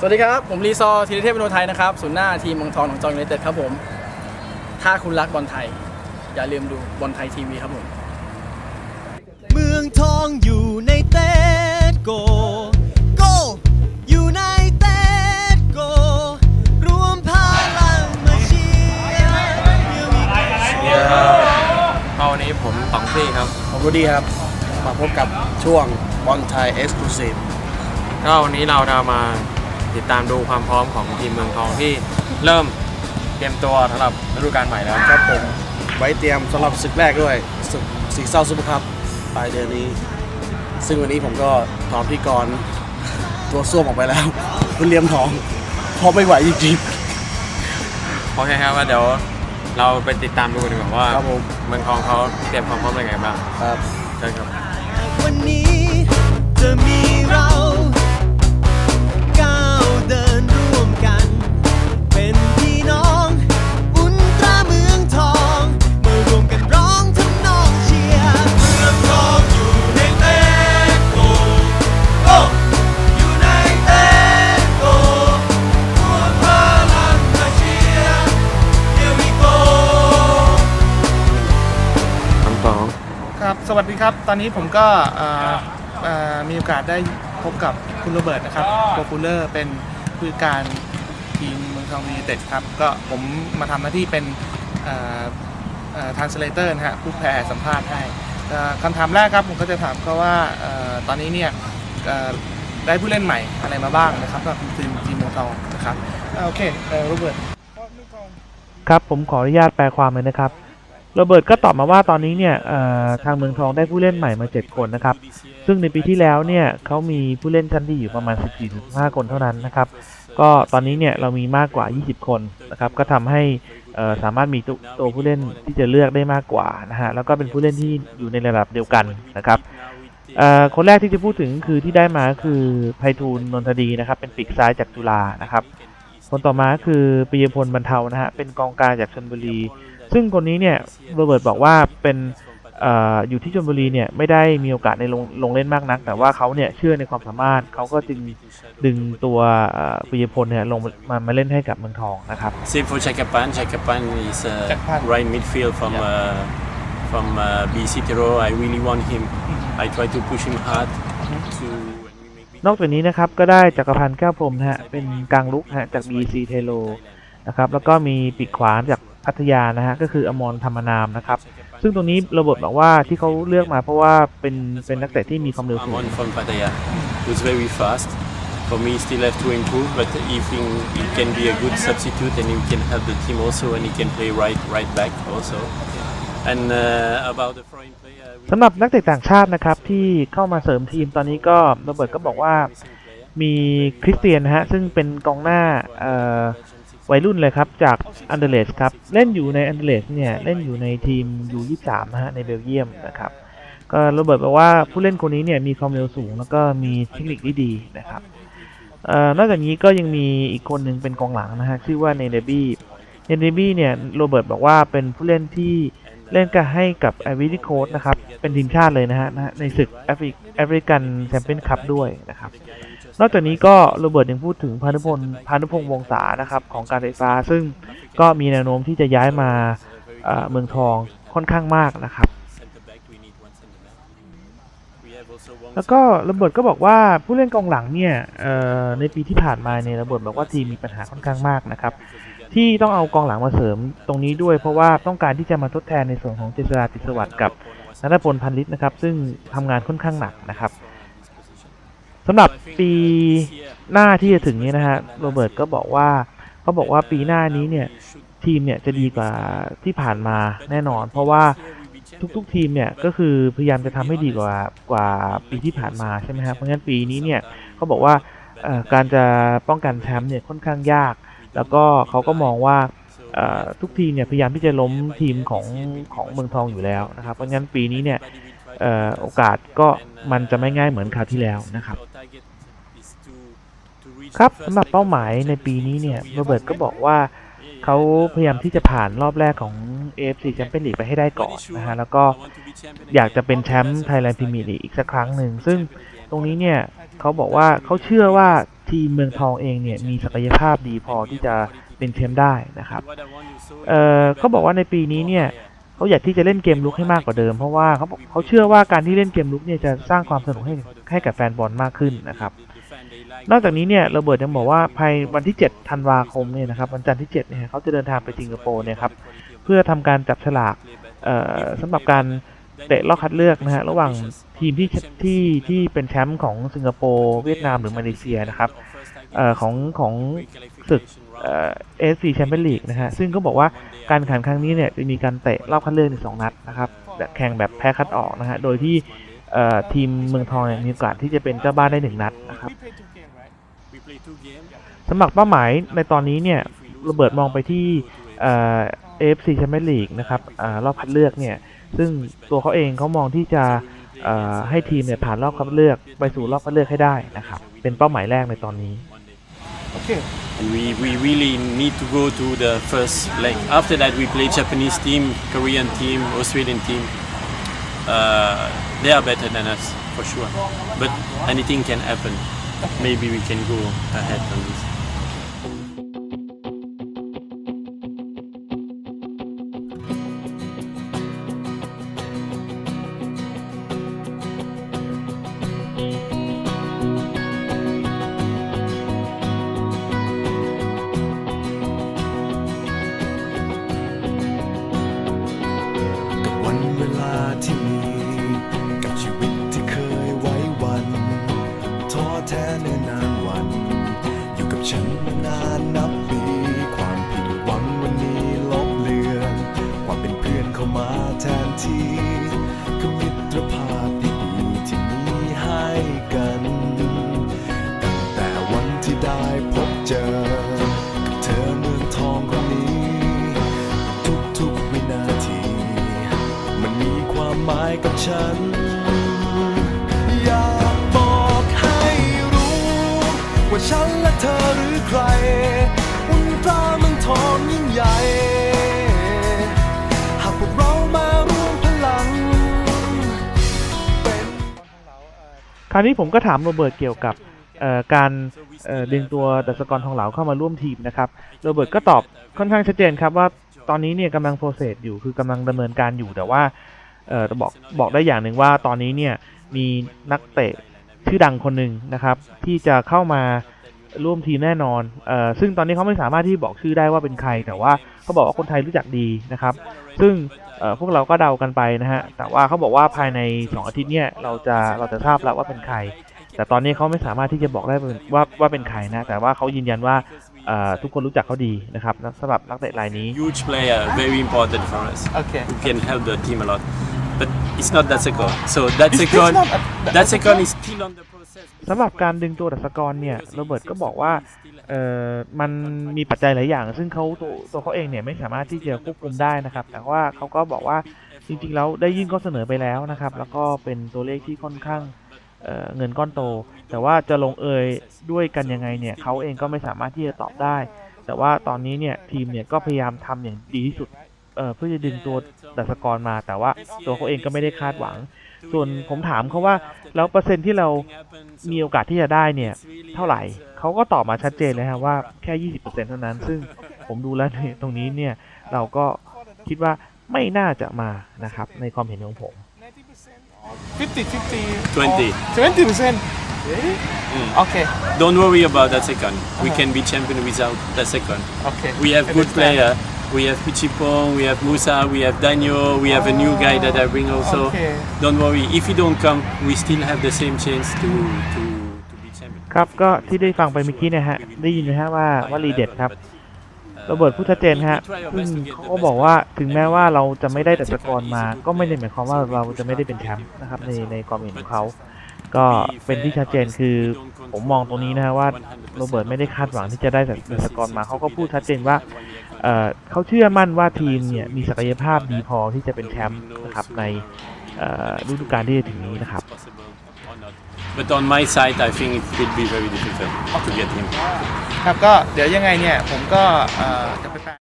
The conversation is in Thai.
สวัสดีครับ ผมรีซอร์ธีรเทพวิโนไทยนะครับศูนย์หน้าทีมเมืองทองของจองยูไนเต็ดครับผม ถ้าคุณรักบอลไทย อย่าลืมดูบอลไทยทีวีครับผม เมืองทองอยู่ในเต็ดโก โกอยู่ในเต็ดโก รวมพลังมาเชียร์เดี๋ยวมีใครก็วันนี้ผมต๋องซี่ครับ ผมรูดี้ครับ มาพบกับช่วงบอลไทยเอ็กซ์คลูซีฟก็วันนี้เราจะมา ติดตามดูความพร้อมของทีมเมืองทองที่เริ่มเตรียมตัวสำหรับฤดูกาลใหม่แล้วครับผมไว้เตรียมสำหรับศึกแรกด้วยศึกสีเศร้าซุปเปอร์คัพปลายเดือนนี้ ซึ่งวันนี้ผมก็ถอนพี่กรณ์ตัวส้วมออกไปแล้วคุณเลียมทองเพราะไม่ไหวจริงโอเคครับว่าเดี๋ยวเราไปติดตามดูกันดีกว่าว่าๆครับผม เมืองทองเขาเตรียมความพร้อมยังไงบ้างครับใช่ครับ ครับ ตอนนี้ผมก็เอ่อเอ่อมีโอกาสได้พบกับคุณโรเบิร์ตนะครับโปรปูเลอร์เป็นผู้จัดการทีมเมืองทองยูไนเต็ดครับ ก็ผมมาทำหน้าที่เป็นทานสเลเตอร์นะฮะผู้แปลสัมภาษณ์ให้เอ่อคำถามแรกครับ ผมก็จะถามเขาว่าเอ่อตอนนี้เนี่ยเอ่อได้ผู้เล่นใหม่อะไรมาบ้างนะครับสำหรับทีมทีมเมืองทองนะครับอ่าโอเคเอ่อโรเบิร์ต ครับผมขออนุญาตแปลความเลยนะครับ โรเบิร์ตก็ตอบมาว่าตอนนี้เนี่ยทางเมืองทองได้ผู้เล่นใหม่มา 7 คนนะครับ ซึ่งในปีที่แล้วเนี่ยเขามีผู้เล่นชั้นดีอยู่ประมาณ 14-15 คนเท่านั้นนะครับ ก็ตอนนี้เนี่ยเรามีมากกว่า 20 คนนะครับ ก็ทำให้สามารถมีตัวผู้เล่นที่จะเลือกได้มากกว่านะฮะ แล้วก็เป็นผู้เล่นที่อยู่ในระดับเดียวกันนะครับคนแรกที่จะพูดถึงคือที่ได้มาคือไพฑูรย์นนทดีนะครับ เป็นปีกซ้ายจากจุฬานะครับ คนต่อมาคือปิยพลบรรเทานะฮะ เป็นกองกลางจากชลบุรี ซึ่งคนนี้เนี่ยโรเบิร์ตบอกว่าเป็นเอ่ออยู่ที่ชลบุรีเนี่ยไม่ได้มีโอกาสในลงลงเล่นมากนัก แต่ว่าเขาเนี่ยเชื่อในความสามารถเขาก็จึงดึงตัวเอ่อปิยพลเนี่ยลงมามาเล่นให้กับเมืองทองนะครับ Same for Chakapan. Chakapan is uh, Chakapan. right midfield from uh, from uh, BC Tiro. I really want him. I try to push him hard to. when we make นอกจากนี้นะครับก็ได้จักรพันธ์แก้วพรหมนะฮะเป็นกลางลุกฮะจาก BC เทโลนะครับแล้วก็มีปีกขวาจาก พัทยานะฮะก็คืออมรธรรมนามนะครับ ซึ่งตรงนี้โรเบิร์ตบอกว่าที่เขาเลือกมาเพราะว่าเป็นเป็นนักเตะที่มีความเร็วสูง Amon from Pattaya. Who's very fast. For me, still have to improve, but if he, he can be a good substitute and he can help the team also, and he can play right right back also. And uh, about the foreign player, we สำหรับนักเตะต่างชาตินะครับที่เข้ามาเสริมทีมตอนนี้ก็โรเบิร์ตก็บอกว่ามีคริสเตียนนะฮะซึ่งเป็นกองหน้าเอ่อ วัยรุ่นเลยครับ จากอันเดเลสครับ เล่นอยู่ในอันเดเลสเนี่ย เล่นอยู่ในทีมยู23นะฮะในเบลเยียมนะครับ ก็โรเบิร์ตบอกว่าผู้เล่นคนนี้เนี่ยมีความเร็วสูง แล้วก็มีเทคนิคที่ดีนะครับออนอกจากนี้ก็ยังมีอีกคนหนึ่งเป็นกองหลังนะฮะชื่อว่าเนเดบี้เนเดบี้เนี่ยโรเบิร์ตบอกว่าเป็นผู้เล่นที่เล่นกับให้กับไอวิดีโคดนะครับ เป็นทีมชาติเลยนะฮะในศึกแอฟริแอฟริกันแชมเปี้ยนคัพด้วยนะครับ นอกจากนี้ก็โรเบิร์ตยังพูดถึงพานุพลพานุพงษ์วงศานะครับของการไฟฟ้า ซึ่งก็มีแนวโน้มที่จะย้ายมาเมืองทองค่อนข้างมากนะครับ แล้วก็โรเบิร์ตก็บอกว่าผู้เล่นกองหลังเนี่ยในปีที่ผ่านมาเนี่ยโรเบิร์ตบอกว่าทีมมีปัญหาค่อนข้างมากนะครับ ที่ต้องเอากองหลังมาเสริมตรงนี้ด้วย เพราะว่าต้องการที่จะมาทดแทนในส่วนของเจษฎาติสวัสดิ์กับนัทพลพันลิตนะครับ ซึ่งทำงานค่อนข้างหนักนะครับ สำหรับปีหน้าที่จะถึงนี้นะฮะโรเบิร์ตก็บอกว่าเขาบอกว่าปีหน้านี้เนี่ยทีมเนี่ยจะดีกว่าที่ผ่านมาแน่นอน เพราะว่าทุกๆทีมเนี่ยก็คือพยายามจะทำให้ดีกว่ากว่าปีที่ผ่านมาใช่ไหมครับเพราะงั้นปีนี้เนี่ยเขาบอกว่าการจะป้องกันแชมป์เนี่ยค่อนข้างยาก แล้วก็เขาก็มองว่าทุกทีมเนี่ยพยายามที่จะล้มทีมของของเมืองทองอยู่แล้วนะครับเพราะงั้นปีนี้เนี่ย โอกาสก็มันจะไม่ง่ายเหมือนคราวที่แล้วนะครับครับสำหรับเป้าหมายในปีนี้เนี่ยโรเบิร์ตก็บอกว่าเขาพยายามที่จะผ่านรอบแรกของ AFC Champions League ไปให้ได้ก่อนนะฮะแล้วก็อยากจะเป็นแชมป์ Thailand Premier League อีกสักครั้งหนึ่ง ซึ่งตรงนี้เนี่ยเขาบอกว่าเขาเชื่อว่าทีมเมืองทองเองเนี่ยมีศักยภาพดีพอที่จะเป็นแชมป์ได้นะครับเออเขาบอกว่าในปีนี้เนี่ย เขาอยากที่จะเล่นเกมลุกให้มากกว่าเดิม เพราะว่าเขาเขาเชื่อว่าการที่เล่นเกมลุกเนี่ยจะสร้างความสนุกให้ให้กับแฟนบอลมากขึ้นนะครับ นอกจากนี้เนี่ยโรเบิร์ตยังบอกว่าภายวันที่ 7 ธันวาคมเนี่ยนะครับวันจันทร์ที่ 7 เนี่ยเขาจะเดินทางไปสิงคโปร์เนี่ยครับเพื่อทำการจับฉลากเอ่อสำหรับการเตะรอบคัดเลือกนะฮะระหว่างทีมที่ที่ที่เป็นแชมป์ของสิงคโปร์เวียดนามหรือมาเลเซียนะครับเอ่อของของศึก เอ่อฟซีแชมเปี้ยนลีกนะฮะซึ่งก็บอกว่าการแข่งขันครั้งนี้เนี่ยจะมีการเตะรอบคัดเลือกในสองนัดนะครับแข่งแบบแพ้คัดออกนะฮะโดยที่ทีมเมืองทองมีโอกาสที่จะเป็นเจ้าบ้านได้หนึ่งนัดนะครับสำหรับเป้าหมายในตอนนี้เนี่ยโรเบิร์ตมองไปที่เอ่อ AFC Champions League นะครับรอบคัดเลือกเนี่ยซึ่งตัวเขาเองเขามองที่จะให้ทีมเนี่ยผ่านรอบคัดเลือกไปสู่รอบคัดเลือกให้ได้นะครับเป็นเป้าหมายแรกในตอนนี้ And we, we really need to go to the first leg. After that, we play Japanese team, Korean team, Australian team. Uh, they are better than us for sure. But anything can happen. Maybe we can go ahead on this. นทีคือมิตรภาพดีที่มีให้กัน ตั้งแต่วันที่ได้พบเจอกับเธอเมืองทองคนนี้ ทุกๆวินาที มันมีความหมายกับฉัน อยากบอกให้รู้ ว่าฉันและเธอหรือใครอุลตราาวนี้ผมก็ถามโรเบิร์ตเกี่ยวกับการดึงตัวดัชกรทองเหลาเข้ามาร่วมทีมนะครับโรเบิร์ตก็ตอบค่อนข้างชัดเจนครับว่าตอนนี้เนี่ยกำลังโปรเซสอยู่คือกำลังดำเนินการอยู่แต่ว่าออบอกบอกได้อย่างหนึ่งว่าตอนนี้เนี่ยมีนักเตะชื่อดังคนหนึ่งนะครับ ที่จะเข้ามา ร่วมทีมแน่นอนเอ่อซึ่งตอนนี้เขาไม่สามารถที่บอกชื่อได้ว่าเป็นใคร แต่ว่าเขาบอกว่าคนไทยรู้จักดีนะครับ ซึ่งเอ่อพวกเราก็เดากันไปนะฮะ แต่ว่าเขาบอกว่าภายใน 2 อาทิตย์เนี่ยเราจะเราจะทราบแล้วว่าเป็นใคร แต่ตอนนี้เขาไม่สามารถที่จะบอกได้เป็นว่าว่าเป็นใครนะ แต่ว่าเขายืนยันว่าเอ่อทุกคนรู้จักเขาดีนะครับสำหรับนักเตะรายนี้ Huge player, very important for us. โอเค Who can help the team a lot. But it's not that second. So that second, that second is สำหรับการดึงตัวดัชกรเนี่ยโรเบิร์ตก็บอกว่าเออมันมีปัจจัยหลายอย่าง ซึ่งเขาตัวตัวเขาเองเนี่ยไม่สามารถที่จะควบคุมได้นะครับ แต่ว่าเขาก็บอกว่าจริงๆแล้วได้ยื่นข้อเสนอไปแล้วนะครับ แล้วก็เป็นตัวเลขที่ค่อนข้างเเงินก้อนโต แต่ว่าจะลงเอยด้วยกันยังไงเนี่ยเขาเองก็ไม่สามารถที่จะตอบได้ แต่ว่าตอนนี้เนี่ยทีมเนี่ยก็พยายามทำอย่างดีที่สุดเเพื่อจะดึงตัวดัชกรมา แต่ว่าตัวเขาเองก็ไม่ได้คาดหวัง ส่วนผมถามเขาว่าแล้วเปอร์เซ็นต์ที่เรามีโอกาสที่จะได้เนี่ย เท่าไหร่เขาก็ตอบมาชัดเจนเลยครับว่าแค่20%เท่านั้น ซึ่งผมดูแล้วเนี่ยตรงนี้เนี่ยเราก็คิดว่าไม่น่าจะมานะครับในความเห็นของผม 50 50 20. 20 percent Mm. โอเค Don't worry about that second. We can be champion without that second. โอเค We have good player. We have Pichipong, we have Musa, we have Daniel, we have a new guy that I bring also. Okay. Don't worry. If he don't come, we still have the same chance to to, to be champion. ครับก็ที่ได้ฟังไปเมื่อกี้เนะฮะได้ยินไหมฮะว่าว่ารีเด็ดครับโรเบิร์ตพูดชัดเจนฮะซึ่งเขาก็บอกว่าถึงแม้ว่าเราจะไม่ได้ดัชกรมา ก็ไม่ได้หมายความว่าเราจะไม่ได้เป็นแชมป์นะครับในในความเห็นของเขา ก็เป็นที่ชัดเจนคือผมมองตรงนี้นะฮะว่าโรเบิร์ตไม่ได้คาดหวังที่จะได้ดัชกรมาเขาก็พูดชัดเจนว่า เอ่อเขาเชื่อมั่นว่าทีมเนี่ยมีศักยภาพดีพอที่จะเป็นแชมป์นะครับในเอ่อฤดูกาลที่จะถึงนี้นะครับ Possible or not. But on my side, I think it will be very difficult to get him. ครับก็เดี๋ยวยังไงเนี่ยผมก็เอ่อจะไปแปล